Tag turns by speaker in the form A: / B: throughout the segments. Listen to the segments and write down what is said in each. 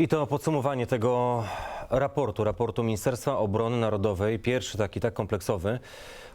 A: I to podsumowanie tego raportu, raportu Ministerstwa Obrony Narodowej, pierwszy taki tak kompleksowy,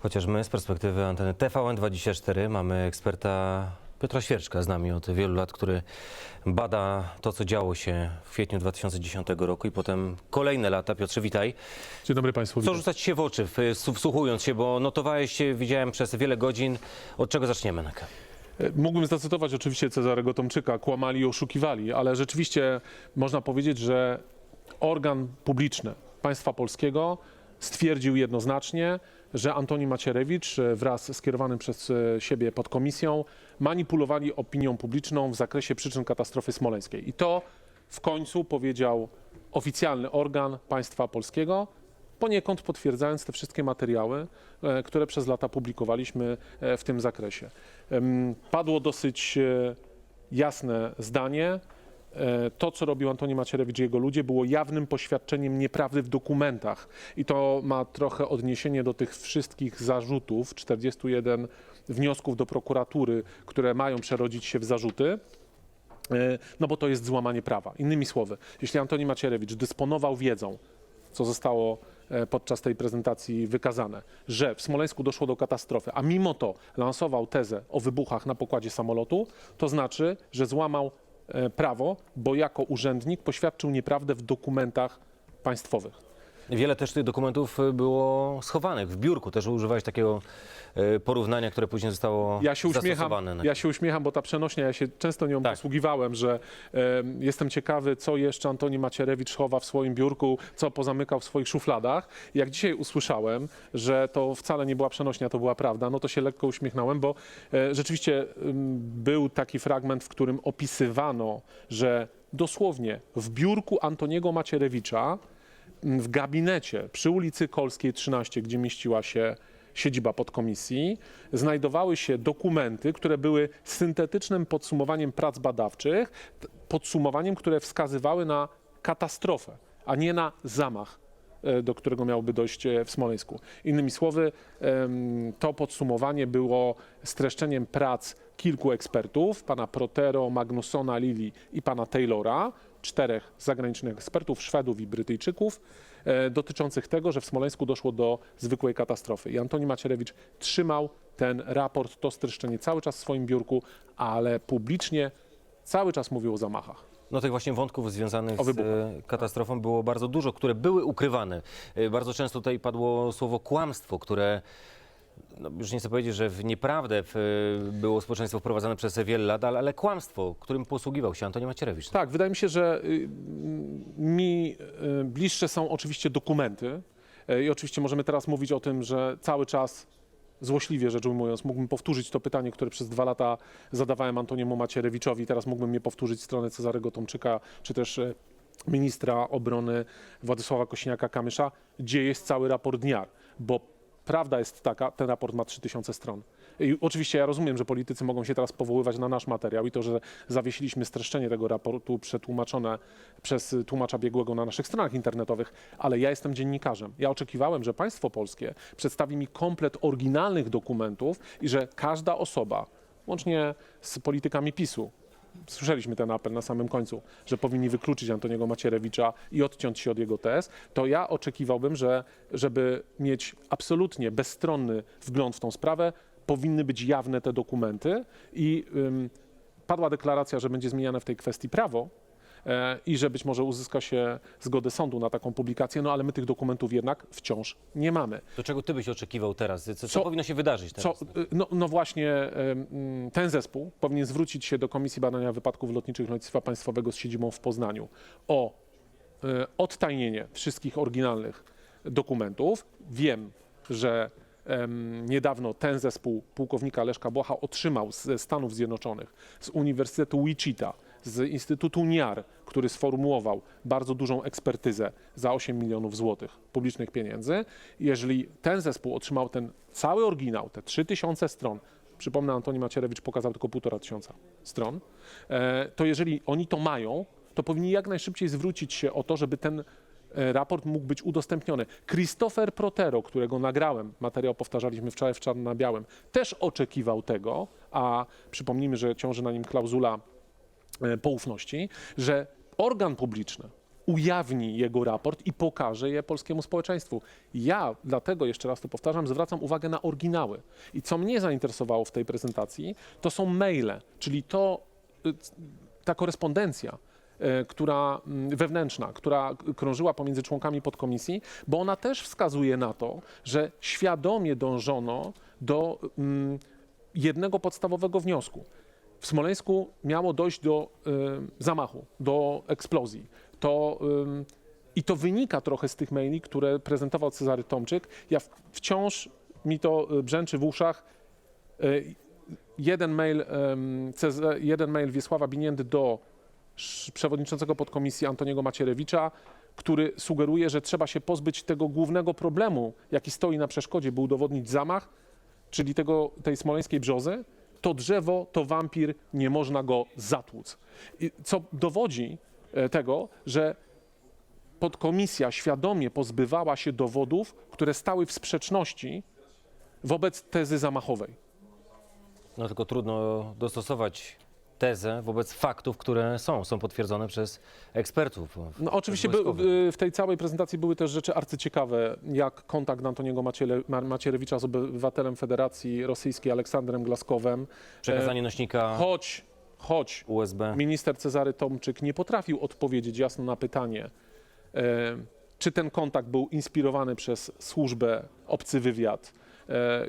A: chociaż my z perspektywy anteny TVN24 mamy eksperta Piotra Świerczka z nami od wielu lat, który bada to, co działo się w kwietniu 2010 roku i potem kolejne lata. Piotrze, witaj.
B: Dzień dobry Państwu.
A: Co
B: witam.
A: rzucać się w oczy, wsłuchując się, bo notowałeś się, widziałem przez wiele godzin. Od czego zaczniemy, Naka?
B: E, Mógłbym zacytować oczywiście Cezarego Tomczyka, kłamali i oszukiwali, ale rzeczywiście można powiedzieć, że organ publiczny państwa polskiego stwierdził jednoznacznie, że Antoni Macierewicz e, wraz z kierowanym przez e, siebie podkomisją manipulowali opinią publiczną w zakresie przyczyn katastrofy smoleńskiej. I to w końcu powiedział oficjalny organ państwa polskiego, poniekąd potwierdzając te wszystkie materiały, e, które przez lata publikowaliśmy e, w tym zakresie. Padło dosyć e, jasne zdanie. To, co robił Antoni Macierewicz i jego ludzie, było jawnym poświadczeniem nieprawdy w dokumentach. I to ma trochę odniesienie do tych wszystkich zarzutów, 41 wniosków do prokuratury, które mają przerodzić się w zarzuty. No bo to jest złamanie prawa. Innymi słowy, jeśli Antoni Macierewicz dysponował wiedzą, co zostało podczas tej prezentacji wykazane, że w Smoleńsku doszło do katastrofy, a mimo to lansował tezę o wybuchach na pokładzie samolotu, to znaczy, że złamał e, prawo, bo jako urzędnik poświadczył nieprawdę w dokumentach państwowych.
A: Wiele też tych dokumentów y, było schowanych w biurku. Też używałeś takiego y, porównania, które później zostało
B: Ja się uśmiecham,
A: zastosowane. na-
B: ja się uśmiecham, bo ta przenośnia, ja się często nią
A: Tak.
B: posługiwałem, że em, jestem ciekawy, co jeszcze Antoni Macierewicz chowa w swoim biurku, co pozamykał w swoich szufladach. Jak dzisiaj usłyszałem, że to wcale nie była przenośnia, to była prawda, no to się lekko uśmiechnąłem, bo e, rzeczywiście em, był taki fragment, w którym opisywano, że dosłownie w biurku Antoniego Macierewicza w gabinecie przy ulicy Kolskiej 13, gdzie mieściła się siedziba podkomisji, znajdowały się dokumenty, które były syntetycznym podsumowaniem prac badawczych, podsumowaniem, które wskazywały na katastrofę, a nie na zamach e, do którego miałoby dojść e, w Smoleńsku. Innymi słowy, to podsumowanie było streszczeniem prac kilku ekspertów, pana Protero, Magnusona, Lili i pana Taylora, czterech zagranicznych ekspertów, Szwedów i Brytyjczyków, e, dotyczących tego, że w Smoleńsku doszło do zwykłej katastrofy. I Antoni Macierewicz trzymał ten raport, to streszczenie cały czas w swoim biurku, ale publicznie cały czas mówił o zamachach.
A: No tych właśnie wątków związanych z e, katastrofą było bardzo dużo, które były ukrywane. E, Bardzo często tutaj padło słowo kłamstwo, które no już nie chcę powiedzieć, że w nieprawdę w, było społeczeństwo wprowadzane przez wiele lat, ale, ale kłamstwo, którym posługiwał się Antoni Macierewicz.
B: Tak, wydaje mi się, że y, mi y, bliższe są oczywiście dokumenty. Y, I oczywiście możemy teraz mówić o tym, że cały czas złośliwie rzecz ujmując, mógłbym powtórzyć to pytanie, które przez dwa lata zadawałem Antoniemu Macierewiczowi. Teraz mógłbym je powtórzyć stronę Cezarego Tomczyka, czy też ministra obrony Władysława Kośniaka-Kamysza. Gdzie jest cały raport dnia? Bo prawda jest taka, ten raport ma 3000 stron. I oczywiście ja rozumiem, że politycy mogą się teraz powoływać na nasz materiał i to, że zawiesiliśmy streszczenie tego raportu przetłumaczone przez tłumacza biegłego na naszych stronach internetowych, ale ja jestem dziennikarzem. Ja oczekiwałem, że państwo polskie przedstawi mi komplet oryginalnych dokumentów i że każda osoba, łącznie z politykami PiSu, słyszeliśmy ten apel na samym końcu, że powinni wykluczyć Antoniego Macierewicza i odciąć się od jego tez, to ja oczekiwałbym, że żeby mieć absolutnie bezstronny wgląd w tą sprawę, powinny być jawne te dokumenty i ym, padła deklaracja, że będzie zmieniane w tej kwestii prawo i że być może uzyska się zgodę sądu na taką publikację, no ale my tych dokumentów jednak wciąż nie mamy.
A: Do czego ty byś oczekiwał teraz? Co, co,
B: Co-
A: powinno się wydarzyć
B: Co,
A: teraz?
B: y, no, no właśnie ten zespół powinien zwrócić się do Komisji Badania Wypadków Lotniczych Lotnictwa Państwowego z siedzibą w Poznaniu o y, odtajnienie wszystkich oryginalnych dokumentów. Wiem, że niedawno ten zespół pułkownika Leszka Błacha otrzymał ze Stanów Zjednoczonych, z Uniwersytetu Wichita, z Instytutu NIAR, który sformułował bardzo dużą ekspertyzę za 8 milionów złotych publicznych pieniędzy. Jeżeli ten zespół otrzymał ten cały oryginał, te 3000 stron, przypomnę, Antoni Macierewicz pokazał tylko półtora tysiąca stron, e, to jeżeli oni to mają, to powinni jak najszybciej zwrócić się o to, żeby ten e, raport mógł być udostępniony. Christopher Protero, którego nagrałem, materiał powtarzaliśmy wczoraj w czarno na białym, też oczekiwał tego, a przypomnijmy, że ciąży na nim klauzula poufności, że organ publiczny ujawni jego raport i pokaże je polskiemu społeczeństwu. Ja dlatego, jeszcze raz to powtarzam, zwracam uwagę na oryginały. I co mnie zainteresowało w tej prezentacji, to są maile, czyli to, y, ta korespondencja, e, która mm, wewnętrzna, która krążyła pomiędzy członkami podkomisji, bo ona też wskazuje na to, że świadomie dążono do mm, jednego podstawowego wniosku. W Smoleńsku miało dojść do y, zamachu, do eksplozji. To, ym, I to wynika trochę z tych maili, które prezentował Cezary Tomczyk. Ja wciąż mi to y, brzęczy w uszach. Y, jeden, mail, jeden mail Wiesława Biniendy do przewodniczącego podkomisji Antoniego Macierewicza, który sugeruje, że trzeba się pozbyć tego głównego problemu, jaki stoi na przeszkodzie, by udowodnić zamach, czyli tego, tej smoleńskiej brzozy, to drzewo, to wampir, nie można go zatłuc. I co dowodzi e, tego, że podkomisja świadomie pozbywała się dowodów, które stały w sprzeczności wobec tezy zamachowej.
A: No tylko trudno dostosować tezę wobec faktów, które są, są potwierdzone przez ekspertów.
B: No, oczywiście by, w tej całej prezentacji były też rzeczy arcyciekawe, jak kontakt Antoniego Maciele, Ma- Macierewicza z obywatelem Federacji Rosyjskiej Aleksandrem Glaskowem.
A: Przekazanie nośnika
B: Choć, choć
A: USB.
B: minister Cezary Tomczyk nie potrafił odpowiedzieć jasno na pytanie, e, czy ten kontakt był inspirowany przez służbę, obcy wywiad, e,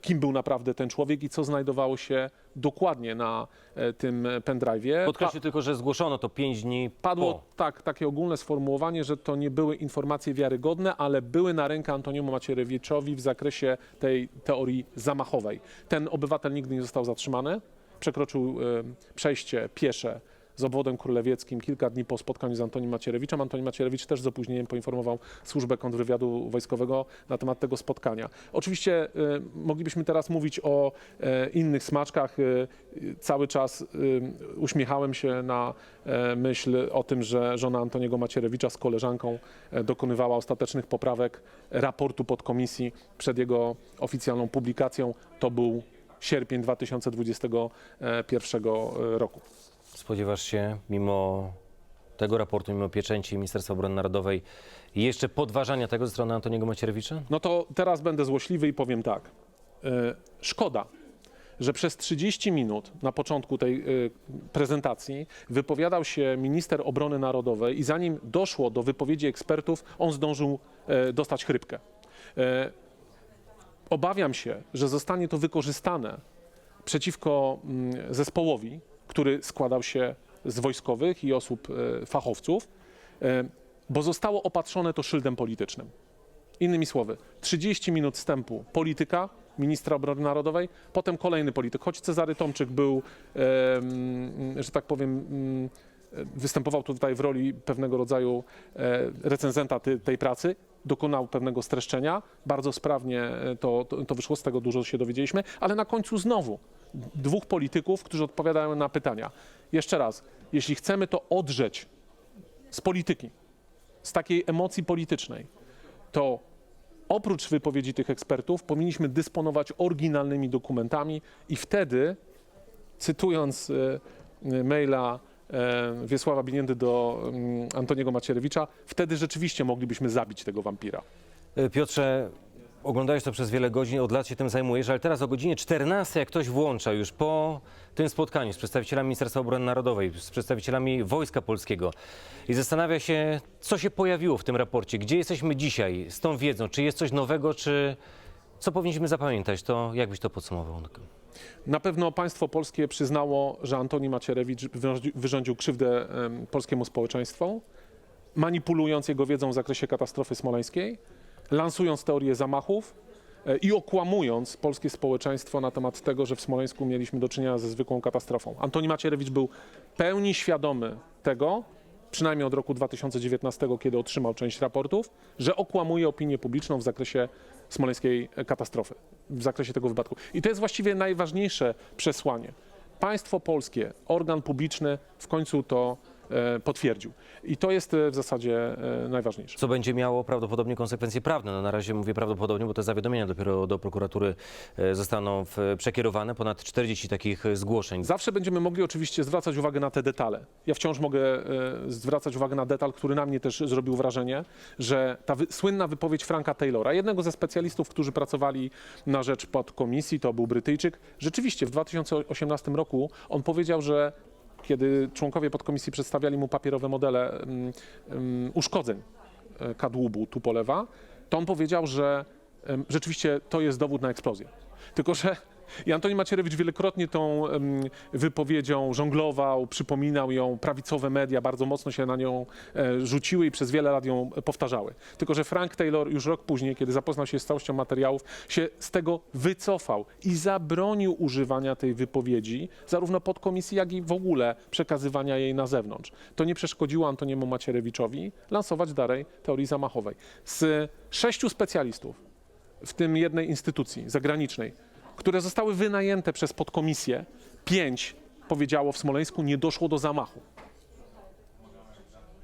B: kim był naprawdę ten człowiek i co znajdowało się dokładnie na e, tym pendrive'ie.
A: Podkreślę tylko, że zgłoszono to 5 dni
B: Padło
A: po.
B: tak, takie ogólne sformułowanie, że to nie były informacje wiarygodne, ale były na rękę Antoniemu Macierewiczowi w zakresie tej teorii zamachowej. Ten obywatel nigdy nie został zatrzymany. Przekroczył e, przejście piesze z obwodem królewieckim kilka dni po spotkaniu z Antonim Macierewiczem. Antoni Macierewicz też z opóźnieniem poinformował służbę kontrwywiadu wojskowego na temat tego spotkania. Oczywiście e, moglibyśmy teraz mówić o e, innych smaczkach. E, cały czas uśmiechałem się na myśl o tym, że żona Antoniego Macierewicza z koleżanką dokonywała ostatecznych poprawek raportu podkomisji przed jego oficjalną publikacją. To był sierpień 2021 roku.
A: Spodziewasz się, mimo tego raportu, mimo pieczęci Ministerstwa Obrony Narodowej, jeszcze podważania tego ze strony Antoniego Macierewicza?
B: No to teraz będę złośliwy i powiem tak. E, Szkoda, że przez 30 minut na początku tej e, prezentacji wypowiadał się minister obrony narodowej i zanim doszło do wypowiedzi ekspertów, on zdążył e, dostać chrypkę. Obawiam się, że zostanie to wykorzystane przeciwko mm, zespołowi, który składał się z wojskowych i osób e, fachowców, e, bo zostało opatrzone to szyldem politycznym. Innymi słowy, 30 minut wstępu polityka, ministra obrony narodowej, potem kolejny polityk. Choć Cezary Tomczyk był, że tak powiem, mm, e, występował tutaj w roli pewnego rodzaju recenzenta tej pracy, dokonał pewnego streszczenia, bardzo sprawnie e, to, to, to wyszło, z tego dużo się dowiedzieliśmy, ale na końcu znowu dwóch polityków, którzy odpowiadają na pytania. Jeszcze raz, jeśli chcemy to odrzeć z polityki, z takiej emocji politycznej, to oprócz wypowiedzi tych ekspertów powinniśmy dysponować oryginalnymi dokumentami i wtedy, cytując e, e, maila Wiesława Biniendy do mm, Antoniego Macierewicza, wtedy rzeczywiście moglibyśmy zabić tego wampira.
A: Y, Piotrze, oglądałeś to przez wiele godzin, od lat się tym zajmujesz, ale teraz o godzinie 14, jak ktoś włącza już po tym spotkaniu z przedstawicielami Ministerstwa Obrony Narodowej, z przedstawicielami Wojska Polskiego i zastanawia się, co się pojawiło w tym raporcie, gdzie jesteśmy dzisiaj z tą wiedzą, czy jest coś nowego, czy co powinniśmy zapamiętać, to jak byś to podsumował?
B: Na pewno państwo polskie przyznało, że Antoni Macierewicz wyrządzi- wyrządził krzywdę em, polskiemu społeczeństwu, manipulując jego wiedzą w zakresie katastrofy smoleńskiej, lansując teorię zamachów e, i okłamując polskie społeczeństwo na temat tego, że w Smoleńsku mieliśmy do czynienia ze zwykłą katastrofą. Antoni Macierewicz był pełni świadomy tego, przynajmniej od roku 2019, kiedy otrzymał część raportów, że okłamuje opinię publiczną w zakresie smoleńskiej katastrofy, w zakresie tego wypadku. I to jest właściwie najważniejsze przesłanie. Państwo polskie, organ publiczny w końcu to potwierdził. I to jest e, w zasadzie e, najważniejsze.
A: Co będzie miało prawdopodobnie konsekwencje prawne. No na razie mówię prawdopodobnie, bo te zawiadomienia dopiero do prokuratury e, zostaną przekierowane. Ponad 40 takich e, zgłoszeń.
B: Zawsze będziemy mogli oczywiście zwracać uwagę na te detale. Ja wciąż mogę e, zwracać uwagę na detal, który na mnie też zrobił wrażenie, że ta wy, słynna wypowiedź Franka Taylora, jednego ze specjalistów, którzy pracowali na rzecz podkomisji, to był Brytyjczyk. Rzeczywiście w 2018 roku on powiedział, że kiedy członkowie podkomisji przedstawiali mu papierowe modele mm, mm, uszkodzeń e, kadłubu Tupolewa, to on powiedział, że rzeczywiście to jest dowód na eksplozję. Tylko, że i Antoni Macierewicz wielokrotnie tą wypowiedzią żonglował, przypominał ją, prawicowe media bardzo mocno się na nią e, rzuciły i przez wiele lat ją powtarzały. Tylko, że Frank Taylor już rok później, kiedy zapoznał się z całością materiałów, się z tego wycofał i zabronił używania tej wypowiedzi, zarówno podkomisji, jak i w ogóle przekazywania jej na zewnątrz. To nie przeszkodziło Antoniemu Macierewiczowi lansować dalej teorii zamachowej. Z sześciu specjalistów, w tym jednej instytucji zagranicznej, które zostały wynajęte przez podkomisję, pięć powiedziało w Smoleńsku, nie doszło do zamachu.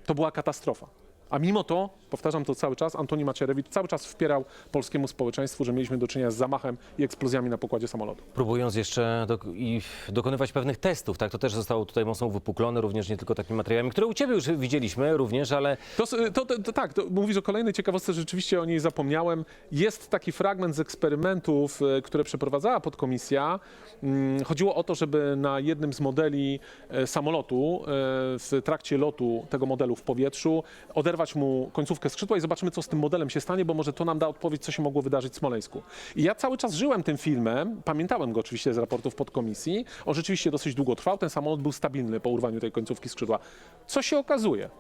B: To była katastrofa. A mimo to, powtarzam to cały czas, Antoni Macierewicz cały czas wspierał polskiemu społeczeństwu, że mieliśmy do czynienia z zamachem i eksplozjami na pokładzie samolotu.
A: Próbując jeszcze i dokonywać pewnych testów, tak? To też zostało tutaj mocno wypuklone, również nie tylko takimi materiałami, które u Ciebie już widzieliśmy również, ale
B: To, to, to, to tak, to mówisz o kolejnej ciekawostce, rzeczywiście o niej zapomniałem. Jest taki fragment z eksperymentów, e, które przeprowadzała podkomisja. Mm, Chodziło o to, żeby na jednym z modeli e, samolotu e, w trakcie lotu tego modelu w powietrzu oderwać mu końcówkę skrzydła i zobaczymy, co z tym modelem się stanie, bo może to nam da odpowiedź, co się mogło wydarzyć w Smoleńsku. I ja cały czas żyłem tym filmem, pamiętałem go oczywiście z raportów podkomisji. On rzeczywiście dosyć długo trwał, ten samolot był stabilny po urwaniu tej końcówki skrzydła. Co się okazuje?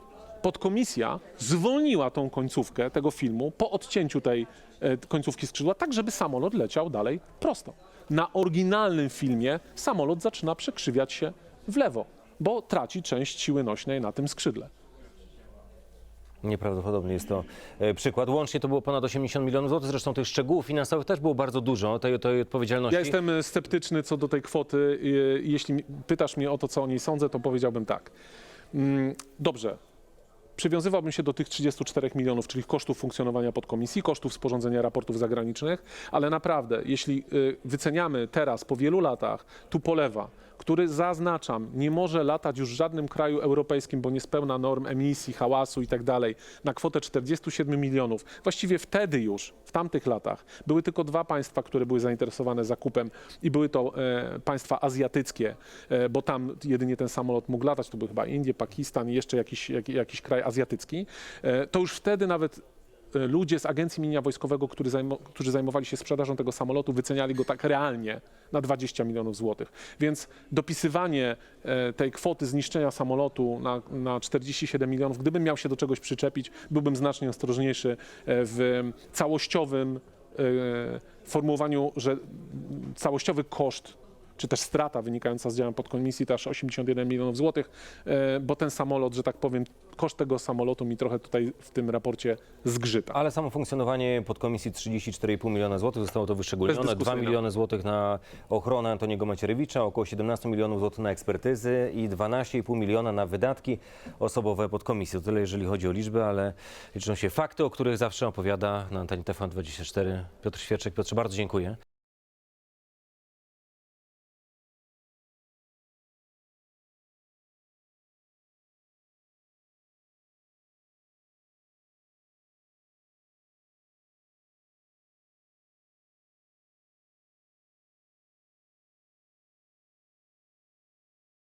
B: podkomisja zwolniła tą końcówkę tego filmu po odcięciu tej e, końcówki skrzydła, tak żeby samolot leciał dalej prosto. Na oryginalnym filmie samolot zaczyna przekrzywiać się w lewo, bo traci część siły nośnej na tym skrzydle.
A: Nieprawdopodobny jest to e, przykład. Łącznie to było ponad 80 milionów złotych, zresztą tych szczegółów finansowych też było bardzo dużo, tej, tej odpowiedzialności.
B: Ja jestem e, sceptyczny co do tej kwoty. e, Jeśli pytasz mnie o to, co o niej sądzę, to powiedziałbym tak. Mm, Dobrze. Przywiązywałbym się do tych 34 milionów, czyli kosztów funkcjonowania podkomisji, kosztów sporządzenia raportów zagranicznych, ale naprawdę, jeśli wyceniamy teraz, po wielu latach, tu polewa, który zaznaczam, nie może latać już w żadnym kraju europejskim, bo nie spełna norm emisji, hałasu i tak dalej, na kwotę 47 milionów. Właściwie wtedy już, w tamtych latach, były tylko dwa państwa, które były zainteresowane zakupem i były to e, państwa azjatyckie, e, bo tam jedynie ten samolot mógł latać, to były chyba Indie, Pakistan i jeszcze jakiś, jak, jakiś kraj azjatycki. E, to już wtedy nawet ludzie z Agencji Mienia Wojskowego, którzy zajmowali się sprzedażą tego samolotu, wyceniali go tak realnie na 20 milionów złotych. Więc dopisywanie e, tej kwoty zniszczenia samolotu na, na 47 milionów, gdybym miał się do czegoś przyczepić, byłbym znacznie ostrożniejszy e, w całościowym e, formułowaniu, że całościowy koszt czy też strata wynikająca z działań podkomisji to aż 81 milionów złotych, e, bo ten samolot, że tak powiem, koszt tego samolotu mi trochę tutaj w tym raporcie zgrzyta.
A: Ale samo funkcjonowanie podkomisji 34,5 miliona złotych zostało to wyszczególnione. 2
B: Bezdyskusyjne.
A: miliony złotych na ochronę Antoniego Macierewicza, około 17 milionów złotych na ekspertyzy i 12,5 miliona na wydatki osobowe podkomisji. To tyle, jeżeli chodzi o liczby, ale liczą się fakty, o których zawsze opowiada na antenie TVN24 Piotr Świerczek. Piotrze, bardzo dziękuję.